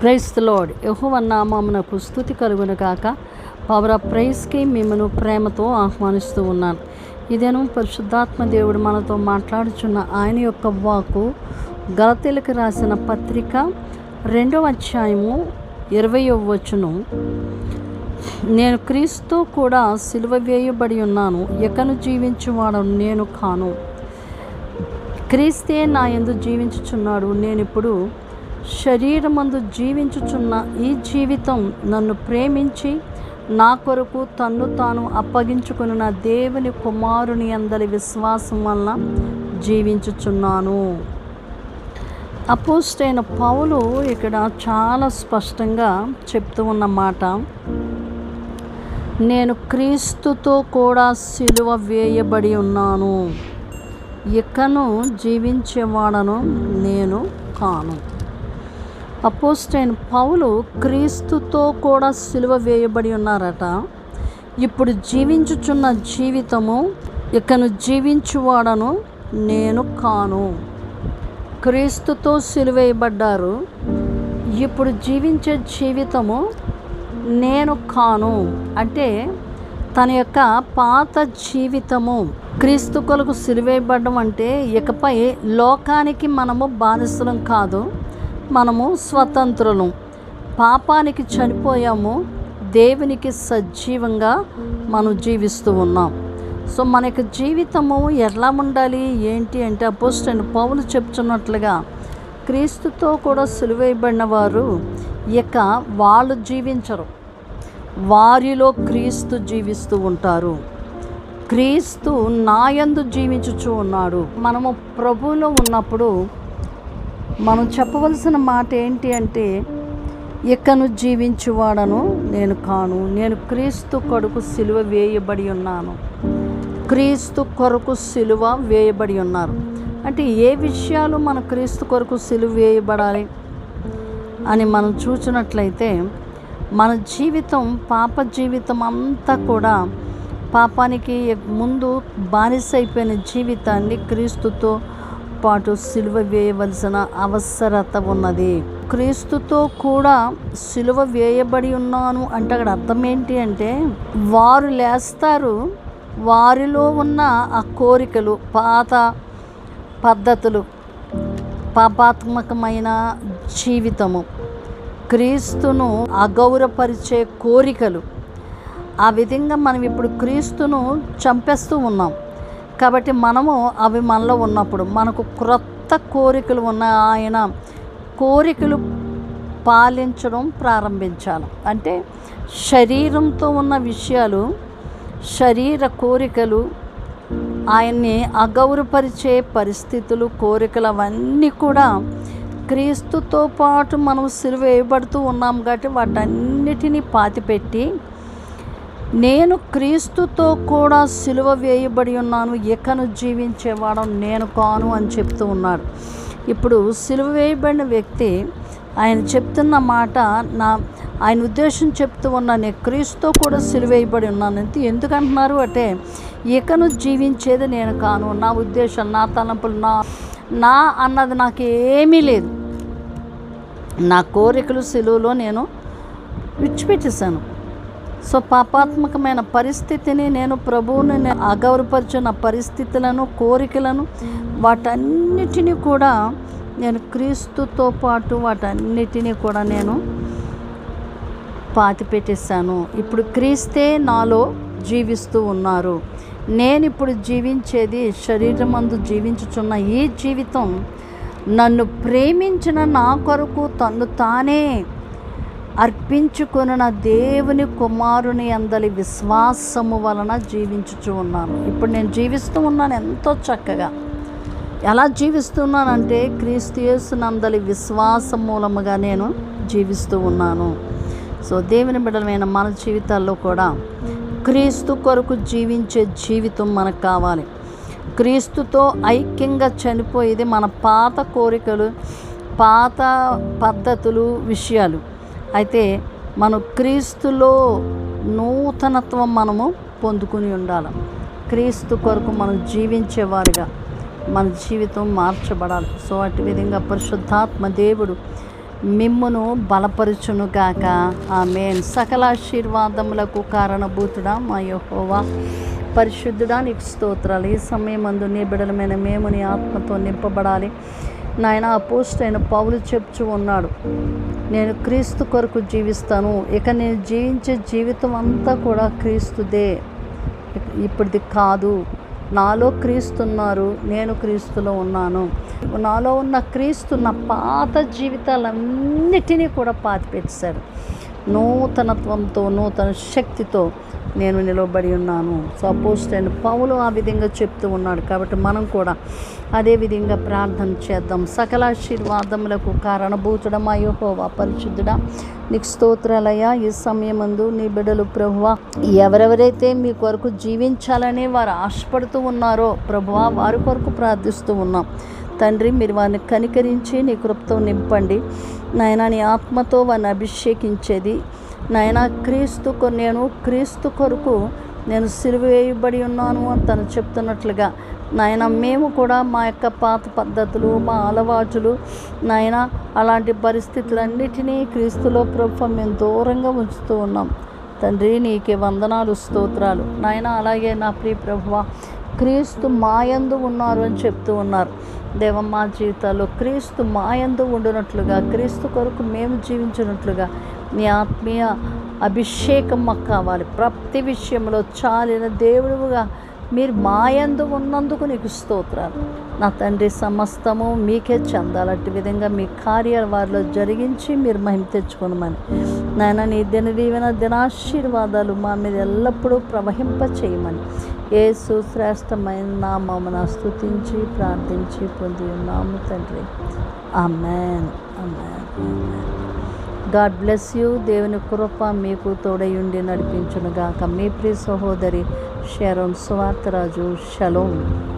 Praise lord యహోవ స్థుతి కలుగును కాక పవర్ ఆఫ్ ప్రైస్కి మిమ్మను ప్రేమతో ఆహ్వానిస్తూ ఉన్నాను. ఇదేను పరిశుద్ధాత్మ దేవుడు మనతో మాట్లాడుచున్న ఆయన యొక్క వాకు గలతీలకు రాసిన పత్రిక రెండవ అధ్యాయము ఇరవై వచనం. నేను క్రీస్తు కూడా సిలువ వేయబడి ఉన్నాను. ఎకను జీవించువాడను నేను కాను. క్రీస్తే నా ఎందు జీవించుచున్నాడు. నేను ఇప్పుడు శరీరమందు జీవించుచున్న ఈ జీవితం నన్ను ప్రేమించి నా కొరకు తన్ను తాను అప్పగించుకుని నా దేవుని కుమారుని అందరి విశ్వాసం వల్ల జీవించుచున్నాను. అపోస్టైన పౌలు ఇక్కడ చాలా స్పష్టంగా చెప్తూ ఉన్న మాట నేను క్రీస్తుతో కూడా సిలువ వేయబడి ఉన్నాను. ఇకను జీవించేవాడను నేను కాను. అపోస్టైన్ పౌలు క్రీస్తుతో కూడా సిలువ వేయబడి ఉన్నారట. ఇప్పుడు జీవించుచున్న జీవితము ఇకను జీవించువాడను నేను కాను. క్రీస్తుతో సిలువేయబడ్డారు ఇప్పుడు జీవించే జీవితము నేను కాను. అంటే తన యొక్క పాత జీవితము క్రీస్తు కొలకు సిలువేయబడడం అంటే ఇకపై లోకానికి మనము బానిసలం కాదు. మనము స్వతంత్రులు. పాపానికి చనిపోయాము దేవునికి సజీవంగా మనం జీవిస్తూ ఉన్నాం. సో మన యొక్క జీవితము ఎలా ఉండాలి? ఏంటి అంటే అపోస్టైన్ పౌలు చెప్తున్నట్లుగా క్రీస్తుతో కూడా సులువైబడిన వారు ఇక వాళ్ళు జీవించరు. వారిలో క్రీస్తు జీవిస్తూ ఉంటారు. క్రీస్తు నాయందు జీవించుచూ ఉన్నాడు. మనము ప్రభువులో ఉన్నప్పుడు మనం చెప్పవలసిన మాట ఏంటి అంటే ఇకను జీవించువాడను నేను కాను. నేను క్రీస్తు కొరకు సిలువ వేయబడి ఉన్నాను. క్రీస్తు కొరకు సిలువ వేయబడి ఉన్నారు. అంటే ఏ విషయాలు మన క్రీస్తు కొరకు సిలువ వేయబడాలి అని మనం చూసినట్లయితే మన జీవితం పాప జీవితం అంతా కూడా పాపానికి ముందు బానిస అయిపోయిన జీవితాన్ని క్రీస్తుతో పాటు సిలువ వేయవలసిన అవసరత ఉన్నది. క్రీస్తుతో కూడా సిలువ వేయబడి ఉన్నాను అంటే అక్కడ అర్థం ఏంటి అంటే వారు లేస్తారు వారిలో ఉన్న ఆ కోరికలు పాత పద్ధతులు పాపాత్మకమైన జీవితము క్రీస్తును అగౌరవపరిచే కోరికలు. ఆ విధంగా మనం ఇప్పుడు క్రీస్తును చంపేస్తూ ఉన్నాం. కాబట్టి మనము అవి మనలో ఉన్నప్పుడు మనకు క్రొత్త కోరికలు ఉన్న ఆయన కోరికలు పాలించడం ప్రారంభించాలి. అంటే శరీరంతో ఉన్న విషయాలు శరీర కోరికలు ఆయన్ని అగౌరవపరిచే పరిస్థితులు కోరికలు అవన్నీ కూడా క్రీస్తుతో పాటు మనం సిలువ వేయబడుతూ ఉన్నాం కాబట్టి వాటన్నిటినీ పాతిపెట్టి నేను క్రీస్తుతో కూడా సిలువ వేయబడి ఉన్నాను ఇకను జీవించేవాడం నేను కాను అని చెప్తూ ఉన్నాడు. ఇప్పుడు సిలువ వేయబడిన వ్యక్తి ఆయన చెప్తున్న మాట నా ఆయన ఉద్దేశం చెప్తూ ఉన్నా నేను క్రీస్తుతో కూడా సిలువ వేయబడి ఉన్నాను అంతే ఎందుకంటున్నారు అంటే ఇకను జీవించేది నేను కాను నా ఉద్దేశం నా తలంపులు నా నా అన్నది నాకు ఏమీ లేదు. నా కోరికలు సిలువలో నేను విడిచిపెట్టేశాను. సో పాపాత్మకమైన పరిస్థితిని నేను ప్రభువుని నేను పరిస్థితులను కోరికలను వాటన్నిటినీ కూడా నేను క్రీస్తుతో పాటు వాటన్నిటినీ కూడా నేను పాతిపెట్టేశాను. ఇప్పుడు క్రీస్తే నాలో జీవిస్తూ ఉన్నారు. నేను ఇప్పుడు జీవించేది శరీరమందు జీవించుచున్న ఈ జీవితం నన్ను ప్రేమించిన నా కొరకు తను తానే అర్పించుకున్న దేవుని కుమారుని అందలి విశ్వాసము వలన జీవించుచు ఉన్నాను. ఇప్పుడు నేను జీవిస్తూ ఉన్నాను ఎంతో చక్కగా. ఎలా జీవిస్తున్నానంటే క్రీస్తు యేసునందలి విశ్వాసం మూలముగా నేను జీవిస్తూ ఉన్నాను. సో దేవుని బిడ్డలమైన మన జీవితాల్లో కూడా క్రీస్తు కొరకు జీవించే జీవితం మనకు కావాలి. క్రీస్తుతో ఐక్యంగా చనిపోయేది మన పాత కోరికలు పాత పద్ధతులు విషయాలు. అయితే మనం క్రీస్తులో నూతనత్వం మనము పొందుకుని ఉండాలి. క్రీస్తు కొరకు మనం జీవించేవారుగా మన జీవితం మార్చబడాలి. సో అటు విధంగా పరిశుద్ధాత్మ దేవుడు మిమ్మును బలపరుచునుగాక ఆమె సకల ఆశీర్వాదములకు కారణభూతుడా మా యహోవా. పరిశుద్ధుడా నీకు స్తోత్రాలు. ఈ సమయం అందు నీ బిడలమైన మేము నీ ఆత్మతో నింపబడాలి. నాయన అపోస్ట్ అయిన పౌలు చెప్చు ఉన్నాడు. నేను క్రీస్తు కొరకు జీవిస్తాను. ఇక నేను జీవించే జీవితం అంతా కూడా క్రీస్తుదే. ఇప్పటిది కాదు. నాలో క్రీస్తున్నారు. నేను క్రీస్తులో ఉన్నాను. నాలో ఉన్న క్రీస్తు నా పాత జీవితాలన్నిటినీ కూడా పాతిపెట్టేశారు నూతనత్వంతో నూతన శక్తితో నేను నిలవబడి ఉన్నాను. సపోజ్ అండ్ పౌలు ఆ విధంగా చెప్తూ ఉన్నాడు. కాబట్టి మనం కూడా అదే విధంగా ప్రార్థన చేద్దాం. సకల ఆశీర్వాదములకు కారణభూతుడమా యెహోవా పరిశుద్ధుడా. నీకు స్తోత్రాలయ్యా ఈ సమయమందు నీ బిడ్డలు ప్రభువా ఎవరెవరైతే మీ కొరకు జీవించాలని వారు ఆశపడుతూ ఉన్నారో ప్రభువా వారి కొరకు ప్రార్థిస్తూ ఉన్నాం. తండ్రి మీరు వారిని కనికరించి నీ కృపతో నింపండి. నాయన నీ ఆత్మతో వారిని అభిషేకించేది. నాయన క్రీస్తు నేను క్రీస్తు కొరకు నేను సిలువ వేయబడి ఉన్నాను అని తను చెప్తున్నట్లుగా. నాయన మేము కూడా మా యొక్క పాత పద్ధతులు మా అలవాటులు నాయన అలాంటి పరిస్థితులన్నిటినీ క్రీస్తులో ప్రభు మేము దూరంగా ఉంచుతూ ఉన్నాం. తండ్రి నీకే వందనాలు స్తోత్రాలు. నాయన అలాగే నా ప్రియ ప్రభువ క్రీస్తు మాయందు ఉన్నారు అని చెప్తూ ఉన్నారు. దేవ మా జీవితాల్లో క్రీస్తు మాయందు ఉండునట్లుగా క్రీస్తు కొరకు మేము జీవించినట్లుగా నీ ఆత్మీయ అభిషేకం మాకు కావాలి. ప్రతి విషయంలో చాలిన దేవుడుగా మీరు మాయందు ఉన్నందుకు నీకు స్తోత్రాలు. నా తండ్రి సమస్తము మీకే చెందాలంటే విధంగా మీ కార్యాలు వారిలో జరిగించి మీరు మహిమ తెచ్చుకోనమని. నాయన నీ దిన దీవెన దినాశీర్వాదాలు మా మీద ఎల్లప్పుడూ ప్రవహింప చేయమని ఏ సుశ్రేష్టమైన నామమున స్థుతించి ప్రార్థించి పొంది ఉన్నాము తండ్రి. Amen amen God bless you. దేవుని కృప మీకు తోడయుండి నడిపించునుగాక. మీ ప్రియ సహోదరి షెరోన్ సువార్తరాజు. షలోన్